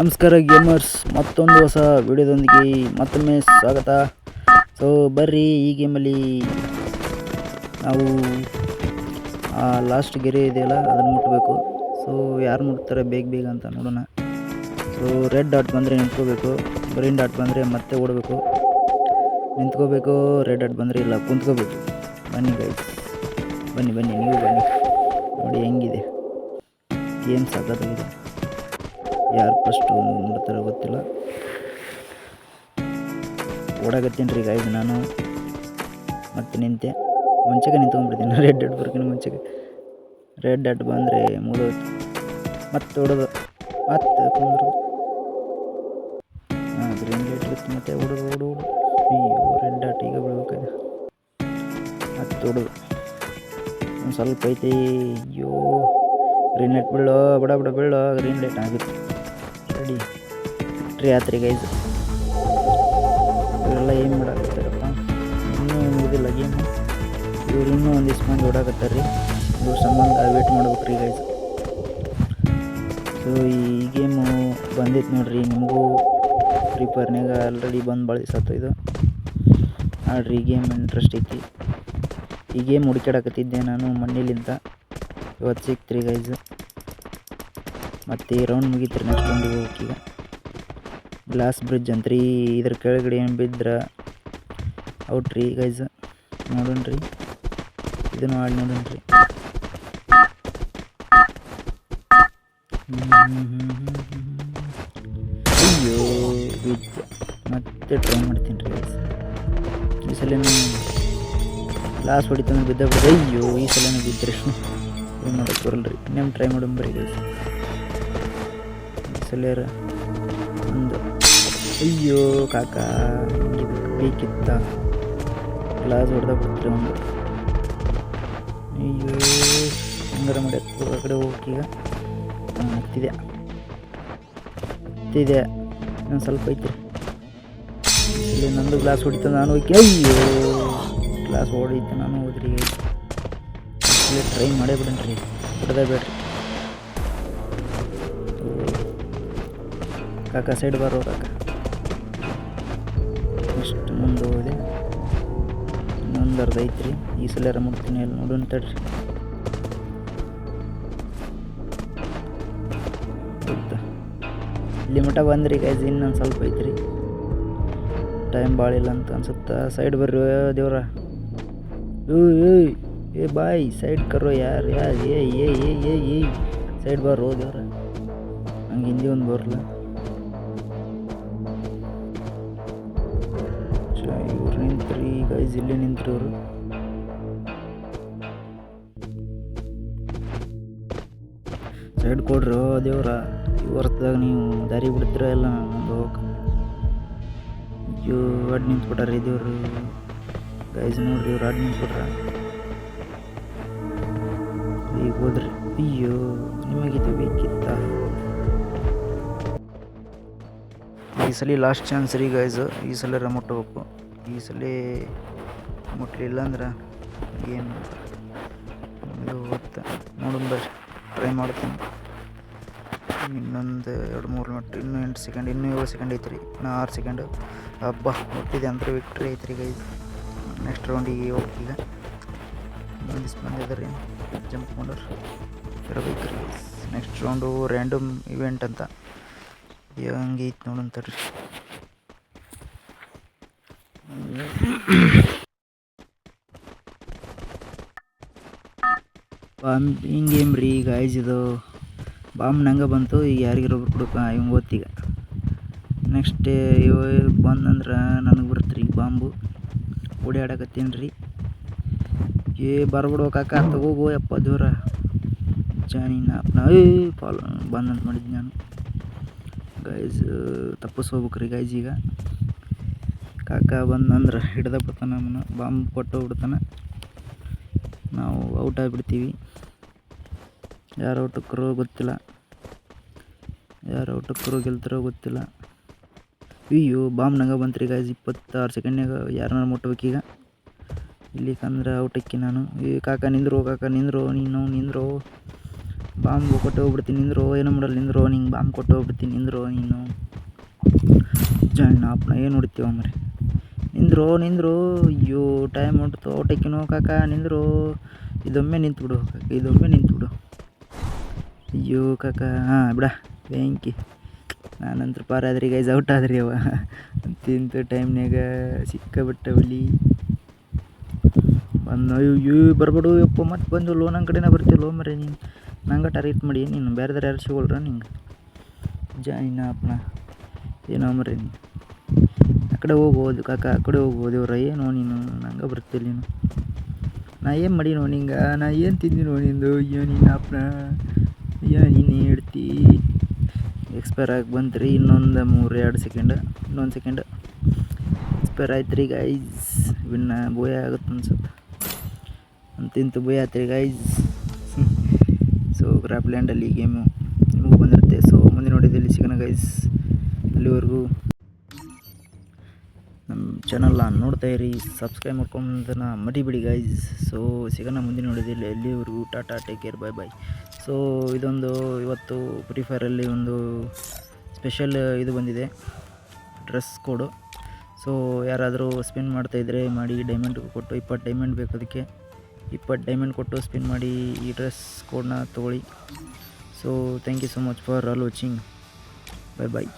ನಮಸ್ಕಾರ ಗೇಮರ್ಸ್ ಮತ್ತೊಂದು ಹೊಸ ವಿಡಿಯೋದೊಂದಿಗೆ ಮತ್ತೊಮ್ಮೆ ಸ್ವಾಗತ. ಸೊ ಬರ್ರಿ ಈ ಗೇಮಲ್ಲಿ ನಾವು, ಆ ಲಾಸ್ಟ್ ಗೆರೆ ಇದೆಯಲ್ಲ ಅದನ್ನು ಮುಟ್ಟಬೇಕು ಸೊ ಯಾರು ಮುಟ್ತಾರೆ ಬೇಗ ಬೇಗ ಅಂತ ನೋಡೋಣ. ಸೊ ರೆಡ್ ಡಾಟ್ ಬಂದರೆ ನಿಂತ್ಕೋಬೇಕು ಗ್ರೀನ್ ಡಾಟ್ ಬಂದರೆ ಮತ್ತೆ ಓಡಬೇಕು. ನಿಂತ್ಕೋಬೇಕು ರೆಡ್ ಡಾಟ್ ಬಂದರೆ ಇಲ್ಲ, ಕುಂತ್ಕೋಬೇಕು. ಬನ್ನಿ ಗೈಸ್ ಬನ್ನಿ ಬನ್ನಿ, ನೀವು ಬನ್ನಿ. ನೋಡಿ ಹೆಂಗಿದೆ. ಗೇಮ್ ಸಾಕಾಗಿದೆ ಯಾರು ಫಸ್ಟು ಮಾಡ್ತಾರೋ ಗೊತ್ತಿಲ್ಲ. ಓಡಾಕತ್ತೀನಿ ರೀ ಗಾಯ್ದು ನಾನು. ಮತ್ತೆ ನಿಂತೆ. ಮುಂಚೆಗೆ ನಿಂತ್ಕೊಂಡ್ಬಿಡ್ತೀನಿ ರೆಡ್ ಡಾಟ್ ಬರ್ಕಿನ ಮುಂಚೆಗೆ. ರೆಡ್ ಡಾಟ್ ಬಂದರೆ ಮೂರು ಮತ್ತೆ ಹೊಡೋದು ಮತ್ತೆ ಕುಂದ್ರು ಹಾಂ ಗ್ರೀನ್ ಲೈಟ್ ಮತ್ತೆ ಹೊಡೋದು ಓಡು ಹೊಡು ಅಯ್ಯೋ ರೆಡ್ ಡಾಟ್ ಈಗ ಬಿಡ್ಬೇಕಾದ್ರೆ ಮತ್ತೆ ಹೊಡೋದು ಒಂದು ಸ್ವಲ್ಪ ಐತಿ. ಅಯ್ಯೋ ಗ್ರೀನ್ ಲೈಟ್ ಬೀಳೋ, ಬಡ ಬಡ, ಬೀಳೋ ಗ್ರೀನ್ ಲೈಟ್ ಆಗುತ್ತೆ. ರೆಡಿ ಟ್ರೀ ಆತ್ರಿ ಗೈಸ್ ಇವರೆಲ್ಲ ಏನು ಮಾಡಾಕತ್ತಾರಪ್ಪ? ಇನ್ನೂ ಮುಗಿದಿಲ್ಲ ಗೇಮ್. ಇವ್ರು ಇನ್ನೂ ಒಂದಿಷ್ಟು ಮಂದಿ ಓಡಾಕತ್ತಾರ ರೀ ಇವ್ರ ಸಂಬಂಧ ವೇಟ್ ಮಾಡ್ಬೇಕು ರೀ ಗೈಸ್ ಸೊ ಈ ಗೇಮು ಬಂದಿತ್ತು ನೋಡ್ರಿ. ನಿಮಗೂ ಫ್ರೀ ಫೈರ್ನಾಗ ಆಲ್ರೆಡಿ ಬಂದು ಭಾಳ ದಿವಸ ಇದು. ಆಡ್ರಿ, ಈ ಗೇಮ್ ಇಂಟ್ರೆಸ್ಟ್ ಐತಿ. ಈ ಗೇಮ್ ಹುಡುಕಾಡಕತ್ತಿದ್ದೆ ನಾನು ಮನೇಲಿಂದ. ಇವತ್ತು ಸಿಕ್ತ್ರಿ ಗೈಸ್ ಮತ್ತು ರೌಂಡ್ ಮುಗೀತ್ರಿ ನೆಕ್ಸ್ಟ್ ರೌಂಡಿಗೆ ಹೋಗ್ಬೇಕು ಈಗ. ಗ್ಲಾಸ್ ಬ್ರಿಡ್ಜ್ ರೀ, ಇದ್ರ ಕೆಳಗಡೆ ಏನು ಬಿದ್ರೆ ಔಟ್ರಿ ಗೈಸ್ ನೋಡೋಣ ರೀ. ಇದನ್ನು ಆಡಿ ನೋಡೋಣ ರೀ. ಅಯ್ಯೋ ಮತ್ತೆ ಟ್ರೈ ಮಾಡ್ತೀನಿ ರೀ ಗೈಸ್ ಈ ಸಲ ಗ್ಲಾಸ್ ಹೊಡಿತಂದ್ರೆ ಬಿದ್ದ ಬಿಡ ಅಯ್ಯೋ, ಈ ಸಲನೂ ಬಿದ್ದರೆ? ಏನು ಮಾಡೋಕ್ಕೆ ಬರಲ್ಲ ರೀ ಇನ್ನೇನು ಟ್ರೈ ಮಾಡೋಣ ಬರೀ ಗೈಸ್ ಈ ಒಂದು. ಅಯ್ಯೋ, ಕಾಕ. ಬೇಕಿತ್ತ? ಗ್ಲಾಸ್ ಹೊಡೆದ ಬಿಡ್ತೀರಿ ಒಂದು. ಅಯ್ಯೋ, ಹಂಗಾರ ಮಾಡಿ ಹೊರಗಡೆ ಕಡೆ ಹೋಗೀಗ ಹತ್ತಿದೆ. ಹತ್ತಿದೆ. ಇನ್ನೊಂದು ಸ್ವಲ್ಪ ಐತ್ರಿ ಇಲ್ಲಿ ನಂದು ಗ್ಲಾಸ್ ಹೊಡಿತ ನಾನು ಹೋಗಿ ಅಯ್ಯೋ, ಗ್ಲಾಸ್ ಹೊಡಿತು ನಾನು ಹೋದ್ರಿ. ಟ್ರೈ ಮಾಡೇ ಬಿಡನ್ರಿ ಹೊಡೆದೇ ಬೇಡ್ರಿ. ಕಾಕ ಸೈಡ್ ಬರೋ ಕಾಕ. ಇಷ್ಟು ಮುಂದೆ ಹೋದೆ. ಇನ್ನೊಂದು ಅರ್ಧ ಐತ್ರಿ. ಈ ಸಲ ಮುಟ್ತೀನಿ ಅಲ್ಲಿ ನೋಡೋಣ ತಡ್ರಿ. ಇಲ್ಲಿ ಮಟ್ಟ ಬಂದ್ರಿ ಗೈಸ್ ಇನ್ನೊಂದು ಸ್ವಲ್ಪ ಐತ್ರಿ. ಟೈಮ್ ಭಾಳ ಅಂತ ಅನ್ಸುತ್ತೆ? ಸೈಡ್ ಬರ್ರಿ ದೇವ್ರ. ಏ ಬಾಯ್ ಸೈಡ್ ಕರೋ ಯಾರು ಯಾರು? ಏ ಏ ಏ ಏ ಏ ಸೈಡ್ ಬರೋ ದೇವ್ರ. ಹಂಗೆ ಹಿಂದಿ ಒಂದು ಬರಲ್ಲ ಇವ್ರು ನಿಂತ್ರಿ ಗೈಸ್ ಇಲ್ಲೇ ನಿಂತ್ರಿ ಅವರು ಸೈಡ್ ಕೊಡ್ರಿ ದೇವ್ರ ಈ ವರ್ಷದಾಗ ನೀವು ದಾರಿ ಬಿಡ್ತೀರ ಎಲ್ಲ ಹೋಗಕ್ಕೆ ಅಯ್ಯೋ ಅಡ್ ನಿಂತ್ಬಿಟ್ಟಾರ ದೇವ್ರು ಗೈಸ್ ನೋಡ್ರಿ ಇವ್ರು ಅಡ್ ನಿಂತ್ಬಿಟ್ರ ಈಗ ಹೋದ್ರಿ ಅಯ್ಯೋ ನಿಮಗಿದು ಬೇಕಿತ್ತ ಈ ಸಲ ಲಾಸ್ಟ್ ಚಾನ್ಸ್ ರೀ ಗೈಸ್ ಈ ಸಲ ಮುಟ್ಟಬೇಕು ಈ ಸಲ ಮುಟ್ಲಿಲ್ಲ ಅಂದ್ರೆ ಗೇಮ್ ಇದು ಹೋಗುತ್ತೆ ನೋಡೋಣ ಬರ್ರಿ ಟ್ರೈ ಮಾಡ್ತೀನಿ. ಇನ್ನೊಂದು ಎರಡು ಮೂರು ಮಿನಿಟ್ ಇನ್ನೂ ಎಂಟು ಸೆಕೆಂಡ್ ಇನ್ನೂ ಏಳು ಸೆಕೆಂಡ್ ಐತ್ರಿ. ಇನ್ನೂ ಆರು ಸೆಕೆಂಡು ಹಬ್ಬ ಮುಟ್ಟಿದೆ ಅಂದ್ರೆ ವಿಕ್ಟ್ರಿ ಐತ್ರಿ ಈಗ ನೆಕ್ಸ್ಟ್ ರೌಂಡಿಗೆ ಹೋಗ್ತೀಗ ಒಂದಿಷ್ಟು ಬಂದಿದ್ರಿ ಜಂಪ್ ಮಾಡೋರು. ಇರಬೇಕು ರೀ ನೆಕ್ಸ್ಟ್ ರೌಂಡು ರ್ಯಾಂಡಮ್ ಇವೆಂಟ್ ಅಂತ. ಹೆಂಗೆ ಐತೆ ನೋಡೋಣ ತಡ್ರಿ ಬಾಂಬಿಂಗ್ ಗೇಮ್ ರೀ ಗಾಯ್ಸ್ ಇದು ಬಾಂಬ್ ನಂಗೆ ಬಂತು. ಈಗ ಯಾರಿಗಿರೊಬ್ರು ಕೊಡಕ ಇವಂಗೆ ಓದ್ತೀಗ ನೆಕ್ಸ್ಟ್ ಇವ ಬಂದಂದ್ರೆ ನನಗೆ ಬರುತ್ತೆ ರೀ ಬಾಂಬು ಓಡಾಡಕತ್ತೀನಿ ರೀ. ಏ ಬರ್ಬಿಡೋ ಕಾಕ. ತಗೋಗೋ, ಯಪ್ಪ ದೂರ ಜಾನಿ ನಾ, ಏ ಫಾಲೋ ಬಂದಂತ ಮಾಡಿದ್ದು ನಾನು. ಗೈಸ್ ತಪ್ಪಿಸ್ಕೋಬೇಕು ರೀ ಗೈಸ್ ಈಗ. ಕಾಕ ಬಂದಂದ್ರೆ ಹಿಡ್ದ ಬಿಡ್ತಾನೆ ನಮ್ಮನ್ನು ಬಾಂಬ್ ಕೊಟ್ಟು ಬಿಡ್ತಾನೆ. ನಾವು ಔಟ್ ಆಗಿಬಿಡ್ತೀವಿ. ಯಾರು ಔಟಕ್ಕರೋ ಗೊತ್ತಿಲ್ಲ. ಯಾರು ಔಟಕ್ಕರೋ ಗೆಲ್ತಾರೋ ಗೊತ್ತಿಲ್ಲ. ಅಯ್ಯೋ, ಬಾಂಬ್ ನಂಗೆ ಬಂತ್ರಿ ಗಾಯ್ಸ್ ಇಪ್ಪತ್ತಾರು ಸೆಕೆಂಡ್ನಾಗ ಯಾರನ್ನ ಮುಟ್ಬೇಕೀಗ? ಇಲ್ಲಿ ಕಂದ್ರೆ ಔಟಕ್ಕಿ ನಾನು. ಈ ಕಾಕ ನಿಂದ್ರು ಕಾಕ ನಿಂದ್ರು, ನೀನು ನಿಂದ್ರು. ಬಾಂಬ್ ಕೊಟ್ಟು ಹೋಗ್ಬಿಡ್ತೀನಿ, ನಿಂದ್ರು. ಏನೋ ಮಾಡಲ್ಲ, ನಿಂದ್ರು. ನಿಂಗೆ ಬಾಂಬ್ ಕೊಟ್ಟು ಹೋಗ್ಬಿಡ್ತೀನಿ, ನಿಂದ್ರು, ನೀನು. ಜಣ್ಣ ಅಪ್ಪನ ಏನು ಹೊಡಿತೀವ ಮರಿ ನಿಂದ್ರು ನಿಂದ್ರು. ಅಯ್ಯೋ ಟೈಮ್ ಹೊಂಟು ಔಟಕ್ಕಿನೋ ಕಾಕ ನಿಂದ್ರು. ಇದೊಮ್ಮೆ ನಿಂತ್ಬಿಡು, ಕಾಕ, ಇದೊಮ್ಮೆ ನಿಂತು ಬಿಡು ಅಯ್ಯೋ, ಕಾಕ, ಹಾಂ, ಬಿಡ ಬೆಂಕಿ ನಾನಂತರ ಪಾರಾದ್ರಿ ಗೈಸ್ ಔಟ್ ಆದ್ರಿ ಅವ. ತಿಂತು ಟೈಮ್ನಾಗ ಸಿಕ್ಕಾಬಿಟ್ಟೆ ಬಳಿ ಬಂದು ಅಯ್ಯೋ ಬರ್ಬೇಡು, ಯಪ್ಪ ಮತ್ತೆ ಬಂದು ಲೋ ನನ್ನ ಕಡೆನೇ ಬರ್ತೀವಿ ಲೋ ಮರೆ ನೀನು. ನಂಗೆ ಟಾರ್ಗೆಟ್ ಮಾಡಿ, ನೀನು ಬೇರೆದಾರು ಯಾರು ಸಿಗೋಲ್ರ ನಿಂಗೆ. ಜಾಯಿನ ಅಪ್ಪನ ಏನೋ ಮರಿ ನೀನು. ಕಡೆ ಹೋಗ್ಬೋದು, ಕಾಕ, ಆ ಕಡೆ ಹೋಗ್ಬೋದು ಇವ್ರ ಏನೋ ನೀನು, ನಂಗೆ ಬರ್ತಿಲ್ಲ ನೀನು. ನಾ ಏನು ಮಾಡೀನೋ ನಿಂಗೆ? ನಾ ಏನು ತಿಂದಿನೋ ನಿಂದು? ಅಯ್ಯೋ ನೀನು ಅಪ್ಪನ, ಅಯ್ಯೋ, ನೀನು ಹೇಳ್ತಿ. ಎಕ್ಸ್ಪೈರ್ ಆಗಿ ಬಂತ್ರಿ ಇನ್ನೊಂದು ಮೂರು, ಎರಡು ಸೆಕೆಂಡ್ ಇನ್ನೊಂದು ಸೆಕೆಂಡ್ ಎಕ್ಸ್ಪೈರ್ ಆಯ್ತು ರೀ ಗೈಸ್ ಇನ್ನ ಬೋಯ ಆಗುತ್ತೆ ಅನ್ಸುತ್ತೆ ಅಂತಿಂತು ಬೋಯ್ ಆಯ್ತು ರೀ ಗೈಸ್ ಸೊ ಗ್ರಾಪ್ಲ್ಯಾಂಡಲ್ಲಿ ಗೇಮು ನಿಮಗೂ ಬಂದಿರುತ್ತೆ. ಸೊ ಮುಂದೆ ನೋಡಿದಲ್ಲಿ ಸಿಗೋಣ ಗೈಸ್ ಅಲ್ಲಿವರೆಗೂ. ನಮ್ಮ ಚಾನಲ್ನ ನೋಡ್ತಾ ಇರಿ ಸಬ್ಸ್ಕ್ರೈಬ್ ಮಾಡ್ಕೊಂಡನ್ನ ಮರಿಬೇಡಿ ಗೈಸ್ ಸೊ ಸಿಗೋಣ ಮುಂದಿನ ನೋಡಿದಲ್ಲಿ ಎಲ್ಲಿವರೆಗೂ tata take care bye bye so ಇದೊಂದು ಇವತ್ತು ಫ್ರೀ ಫೈರಲ್ಲಿ ಒಂದು ಸ್ಪೆಷಲ್ ಇದು ಬಂದಿದೆ ಡ್ರೆಸ್ ಕೋಡು ಸೊ ಯಾರಾದರೂ ಸ್ಪಿನ್ ಮಾಡ್ತಾಯಿದ್ರೆ ಮಾಡಿ ಡೈಮಂಡ್ ಕೊಟ್ಟು ಇಪ್ಪತ್ತು ಡೈಮಂಡ್ ಬೇಕು ಅದಕ್ಕೆ. ಇಪ್ಪತ್ತು ಡೈಮಂಡ್ ಕೊಟ್ಟು ಸ್ಪಿನ್ ಮಾಡಿ ಈ ಡ್ರೆಸ್ ಕೋಡನ್ನ ತೊಗೊಳ್ಳಿ. So thank you so much for all watching bye bye